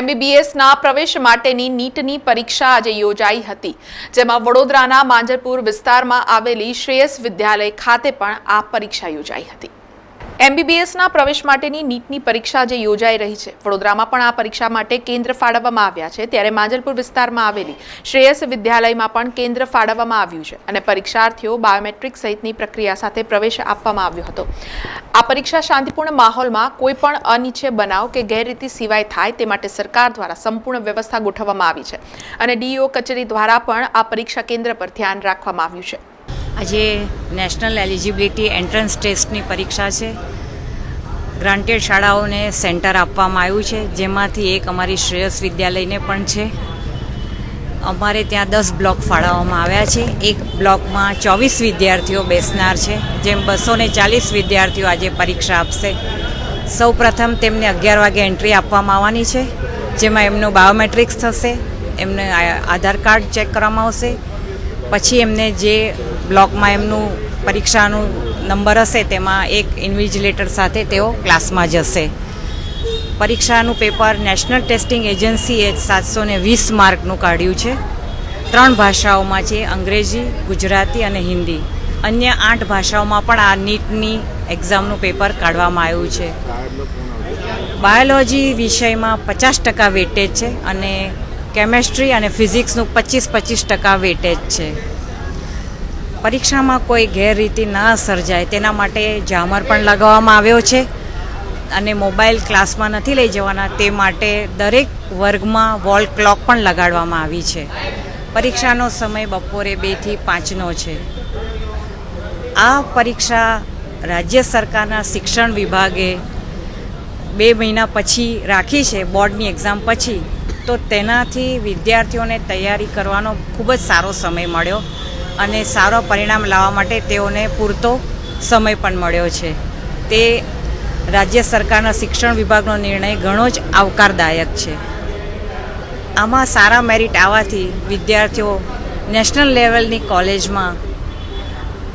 એમબીબીએસના પ્રવેશ માટેની નીટની પરીક્ષા આજે યોજાઈ હતી, જેમાં વડોદરાના માંજરપુર વિસ્તારમાં આવેલી શ્રેયસ વિદ્યાલય ખાતે પણ આ પરીક્ષા યોજાઈ હતી. એમબીબીએસના પ્રવેશ માટેની નીટની પરીક્ષા જે યોજાઈ રહી છે. વડોદરામાં પણ આ પરીક્ષા માટે કેન્દ્ર ફાળવવામાં આવ્યા છે. ત્યારે માંજલપુર વિસ્તારમાં આવેલી શ્રેયસ વિદ્યાલયમાં પણ કેન્દ્ર ફાળવવામાં આવ્યું છે અને પરીક્ષાર્થીઓ બાયોમેટ્રિક સહિતની પ્રક્રિયા સાથે પ્રવેશ આપવામાં આવ્યો હતો. આ પરીક્ષા શાંતિપૂર્ણ માહોલમાં કોઈ પણ અનિચ્છે બનાવ કે ગેરરીતિ સિવાય થાય તે માટે સરકાર દ્વારા સંપૂર્ણ વ્યવસ્થા ગોઠવવામાં આવી છે. અને ડીઓ કચેરી દ્વારા પણ આ પરીક્ષા કેન્દ્ર પર ધ્યાન રાખવામાં આવ્યું છે. આજે નેશનલ એલિજિબિલિટી એન્ટ્રન્સ ટેસ્ટની પરીક્ષા છે. ગ્રાન્ટેડ શાળાઓને સેન્ટર આપવામાં આવ્યું છે, જેમાંથી એક અમારી શ્રેયસ વિદ્યાલયને પણ છે. અમારે ત્યાં દસ બ્લોક ફાળવવામાં આવ્યા છે. એક બ્લોકમાં ચોવીસ વિદ્યાર્થીઓ બેસનાર છે, જેમ બસો ચાલીસ વિદ્યાર્થીઓ આજે પરીક્ષા આપશે. સૌ પ્રથમ તેમને અગિયાર વાગે એન્ટ્રી આપવામાં આવવાની છે, જેમાં એમનું બાયોમેટ્રિક્સ થશે, એમને આધાર કાર્ડ ચેક કરવામાં આવશે પછી એમને જે બ્લોકમાં એમનું પરીક્ષાનું નંબર હશે તેમાં એક ઇન્વિજિલેટર સાથે તેઓ ક્લાસમાં જશે. પરીક્ષાનું પેપર નેશનલ ટેસ્ટિંગ એજન્સીએ સાતસો ને વીસ માર્કનું કાઢ્યું છે. ત્રણ ભાષાઓમાં છે, અંગ્રેજી, ગુજરાતી અને હિન્દી. અન્ય આઠ ભાષાઓમાં પણ આ નીટની એક્ઝામનું પેપર કાઢવામાં આવ્યું છે. બાયોલોજી વિષયમાં પચાસ ટકા વેટેજ છે અને કેમેસ્ટ્રી અને ફિઝિક્સનું પચીસ પચીસ ટકા વેટેજ છે. પરીક્ષામાં કોઈ ગેરરીતિ ન સર્જાય, તેના માટે જામર પણ લગાવવામાં આવ્યો છે અને મોબાઈલ ક્લાસમાં નથી લઈ જવાના, તે માટે દરેક વર્ગમાં વોલ ક્લોક પણ લગાડવામાં આવી છે. પરીક્ષાનો સમય બપોરે બેથી પાંચનો છે. આ પરીક્ષા રાજ્ય સરકારના શિક્ષણ વિભાગે બે મહિના પછી રાખી છે, બોર્ડની એક્ઝામ પછી. તો તેનાથી વિદ્યાર્થીઓને તૈયારી કરવાનો ખૂબ જ સારો સમય મળ્યો અને સારો પરિણામ લાવવા માટે તેઓને પૂરતો સમય પણ મળ્યો છે. તે રાજ્ય સરકારના શિક્ષણ વિભાગનો નિર્ણય ઘણો જ આવકારદાયક છે. આમાં સારા મેરિટ આવવાથી વિદ્યાર્થીઓ નેશનલ લેવલની કોલેજમાં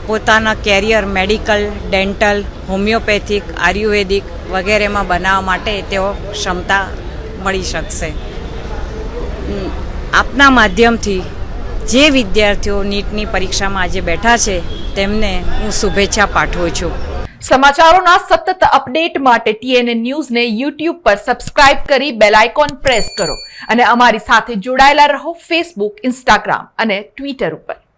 પોતાના career medical, dental, homeopathic, ayurvedic વગેરેમાં બનાવવા માટે તેઓ ક્ષમતા મળી શકશે. આપના માધ્યમથી જે વિદ્યાર્થીઓ નીટની પરીક્ષામાં આજે બેઠા છે, તેમને હું શુભેચ્છા પાઠવું છું. સમાચારોના સતત અપડેટ માટે ટીએનએ ન્યૂઝને યુટ્યુબ પર સબસ્ક્રાઇબ કરી બેલ આઇકોન પ્રેસ કરો અને અમારી સાથે જોડાયેલા રહો ફેસબુક ઇન્સ્ટાગ્રામ અને ટ્વિટર ઉપર.